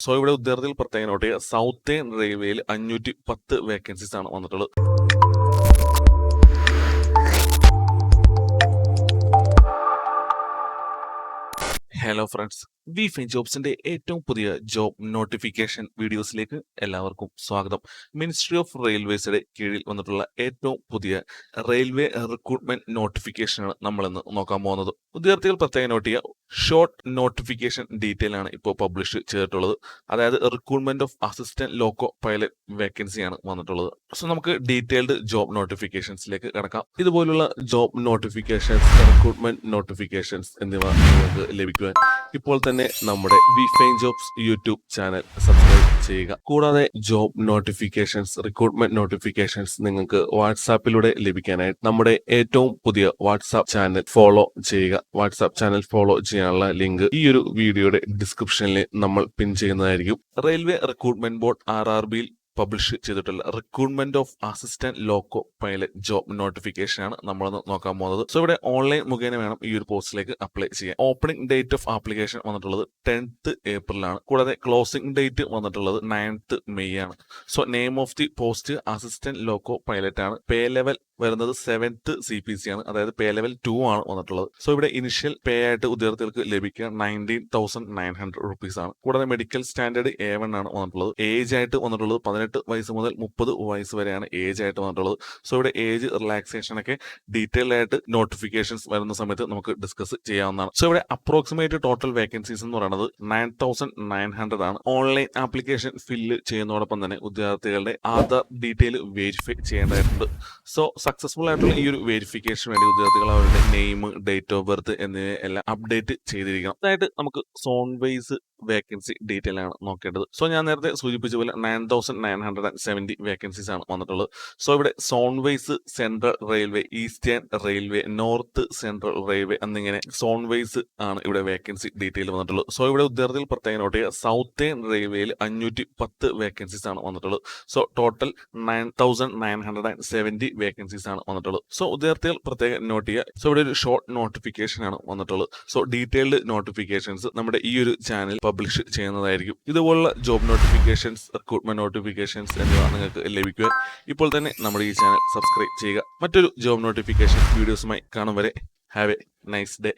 So ഇവിടെ ഉദ്യോഗത്തിൽ പ്രത്യേകം not ചെയ്യുക സൗത്തേൺ റെയിൽവേയിൽ അഞ്ഞൂറ്റി പത്ത് വേക്കൻസീസ് ആണ് വന്നിട്ടുള്ളത്. ഹലോ ഫ്രണ്ട്സ് വി ഫൈൻ ജോബ്സിന്റെ ഏറ്റവും പുതിയ ജോബ് നോട്ടിഫിക്കേഷൻ വീഡിയോസിലേക്ക് എല്ലാവർക്കും സ്വാഗതം. മിനിസ്ട്രി ഓഫ് റെയിൽവേസിന്റെ കീഴിൽ വന്നിട്ടുള്ള ഏറ്റവും പുതിയ റെയിൽവേ റിക്രൂട്ട്മെന്റ് നോട്ടിഫിക്കേഷനാണ് നമ്മളിന്ന് നോക്കാൻ പോകുന്നത്. വിദ്യാർത്ഥികൾ പ്രത്യേകം നോട്ട് ചെയ്യുക. ഷോർട്ട് നോട്ടിഫിക്കേഷൻ ഡീറ്റെയിൽ ആണ് ഇപ്പോൾ പബ്ലിഷ് ചെയ്തിട്ടുള്ളത്. അതായത് recruitment of assistant loco pilot വേക്കൻസിയാണ് വന്നിട്ടുള്ളത്. സോ നമുക്ക് ഡീറ്റെയിൽഡ് ജോബ് നോട്ടിഫിക്കേഷൻസിലേക്ക് കിടക്കാം. ഇതുപോലുള്ള ജോബ് നോട്ടിഫിക്കേഷൻസ് റിക്രൂട്ട്മെന്റ് നോട്ടിഫിക്കേഷൻസ് എന്നിവ നിങ്ങൾക്ക് ലഭിക്കുവാൻ ഇപ്പോൾ തന്നെ നമ്മുടെ V fine jobs YouTube channel subscribe ചെയ്യുക. കൂടാതെ ജോബ് നോട്ടിഫിക്കേഷൻസ് റിക്രൂട്ട്മെന്റ് നോട്ടിഫിക്കേഷൻസ് നിങ്ങൾക്ക് വാട്സാപ്പിലൂടെ ലഭിക്കാനായിട്ട് നമ്മുടെ ഏറ്റവും പുതിയ വാട്സാപ്പ് ചാനൽ ഫോളോ ചെയ്യുക. വാട്സാപ്പ് ചാനൽ ഫോളോ ചെയ്യാനുള്ള ലിങ്ക് ഈ ഒരു വീഡിയോയുടെ ഡിസ്ക്രിപ്ഷനിൽ നമ്മൾ പിൻ ചെയ്യുന്നതായിരിക്കും. Railway recruitment board R R ബിയിൽ പബ്ലിഷ് ചെയ്തിട്ടുള്ള recruitment of assistant loco pilot job notification ആണ് നമ്മളൊന്ന് നോക്കാൻ പോകുന്നത്. സോ ഇവിടെ ഓൺലൈൻ മുഖേന വേണം ഈ ഒരു പോസ്റ്റിലേക്ക് അപ്ലൈ ചെയ്യാൻ. ഓപ്പണിംഗ് ഡേറ്റ് ഓഫ് ആപ്ലിക്കേഷൻ വന്നിട്ടുള്ളത് ടെൻത്ത് ഏപ്രിലാണ് കൂടാതെ ക്ലോസിംഗ് ഡേറ്റ് വന്നിട്ടുള്ളത് നയൻത്ത് മെയ് ആണ്. So name of the post assistant loco pilot ആണ്. പേ ലെവൽ വരുന്നത് സെവൻത്ത് സി പി സി ആണ്. അതായത് പേ ലെവൽ ടു ആണ് വന്നിട്ടുള്ളത്. സോ ഇവിടെ ഇനിഷ്യൽ പേ ആയിട്ട് ഉദ്യോഗാർത്ഥികൾക്ക് ലഭിക്കുക nineteen thousand nine hundred rupees ആണ്. കൂടാതെ മെഡിക്കൽ സ്റ്റാൻഡേർഡ് എ വൺ ആണ് വന്നിട്ടുള്ളത്. ഏജ് ആയിട്ട് വന്നിട്ടുള്ളത് പതിനെട്ട് വയസ്സ് മുതൽ മുപ്പത് വയസ്സ് വരെയാണ് ഏജ് ആയിട്ട് വന്നിട്ടുള്ളത്. സോ ഇവിടെ ഏജ് റിലാക്സേഷൻ ഒക്കെ ഡീറ്റെയിൽ ആയിട്ട് നോട്ടിഫിക്കേഷൻസ് വരുന്ന സമയത്ത് നമുക്ക് ഡിസ്കസ് ചെയ്യാവുന്നതാണ്. സോ ഇവിടെ അപ്രോക്സിമേറ്റ് ടോട്ടൽ വേക്കൻസീസ് എന്ന് പറയുന്നത് നയൻ തൗസൻഡ് നയൻ ഹൺഡ്രഡ് ആണ്. ഓൺലൈൻ ആപ്ലിക്കേഷൻ ഫില്ല് ചെയ്യുന്നതോടൊപ്പം തന്നെ ഉദ്യോഗാർത്ഥികളുടെ ആധാർ ഡീറ്റെയിൽ വെരിഫൈ ചെയ്യേണ്ടതായിട്ടുണ്ട്. സോ സക്സസ്ഫുൾ ആയിട്ടുള്ള ഈ ഒരു വെരിഫിക്കേഷൻ വേണ്ടി ഉദ്യോഗാർത്ഥികൾ അവരുടെ നെയിം ഡേറ്റ് ഓഫ് ബർത്ത് എന്നിവ എല്ലാം അപ്ഡേറ്റ് ചെയ്തിരിക്കണം. അതായത് നമുക്ക് സോൺ വൈസ് വേക്കൻസി ഡീറ്റെയിൽ ആണ് നോക്കേണ്ടത്. സോ ഞാൻ നേരത്തെ സൂചിപ്പിച്ച പോലെ nine thousand nine hundred and seventy vacancies ആണ് വന്നിട്ടുള്ളത്. സോ ഇവിടെ zone wise central railway eastern railway north central railway എന്നിങ്ങനെ സോൺ വൈസ് ആണ് ഇവിടെ വേക്കൻസി ഡീറ്റെയിൽ വന്നിട്ടുള്ളത്. സോ ഇവിടെ ഉദ്യോഗത്തിൽ പ്രത്യേകം നോട്ട് ചെയ്യുക. സൗത്തേൺ റെയിൽവേയിൽ അഞ്ഞൂറ്റി പത്ത് വേക്കൻസീസ് ആണ് വന്നിട്ടുള്ളത്. So total nine thousand nine hundred and seventy vacancies ആണ് വന്നിട്ടുള്ളത്. സോ ഉദ്യോഗാർത്ഥികൾ പ്രത്യേകം നോട്ട് ചെയ്യുക. സോ ഇവിടെ ഒരു ഷോർട്ട് നോട്ടിഫിക്കേഷൻ ആണ് വന്നിട്ടുള്ളത്. സോ ഡീറ്റെയിൽഡ് നോട്ടിഫിക്കേഷൻസ് നമ്മുടെ ഈ ഒരു ചാനൽ പബ്ലിഷ് ചെയ്യുന്നതായിരിക്കും. ഇതുപോലുള്ള ജോബ് നോട്ടിഫിക്കേഷൻസ് റിക്രൂട്ട്മെന്റ് നോട്ടിഫിക്കേഷൻസ് എന്നിവ നിങ്ങൾക്ക് ലഭിക്കുക. ഇപ്പോൾ തന്നെ നമ്മുടെ ഈ ചാനൽ സബ്സ്ക്രൈബ് ചെയ്യുക. മറ്റൊരു ജോബ് നോട്ടിഫിക്കേഷൻ വീഡിയോസുമായി കാണും വരെ. Have A nice day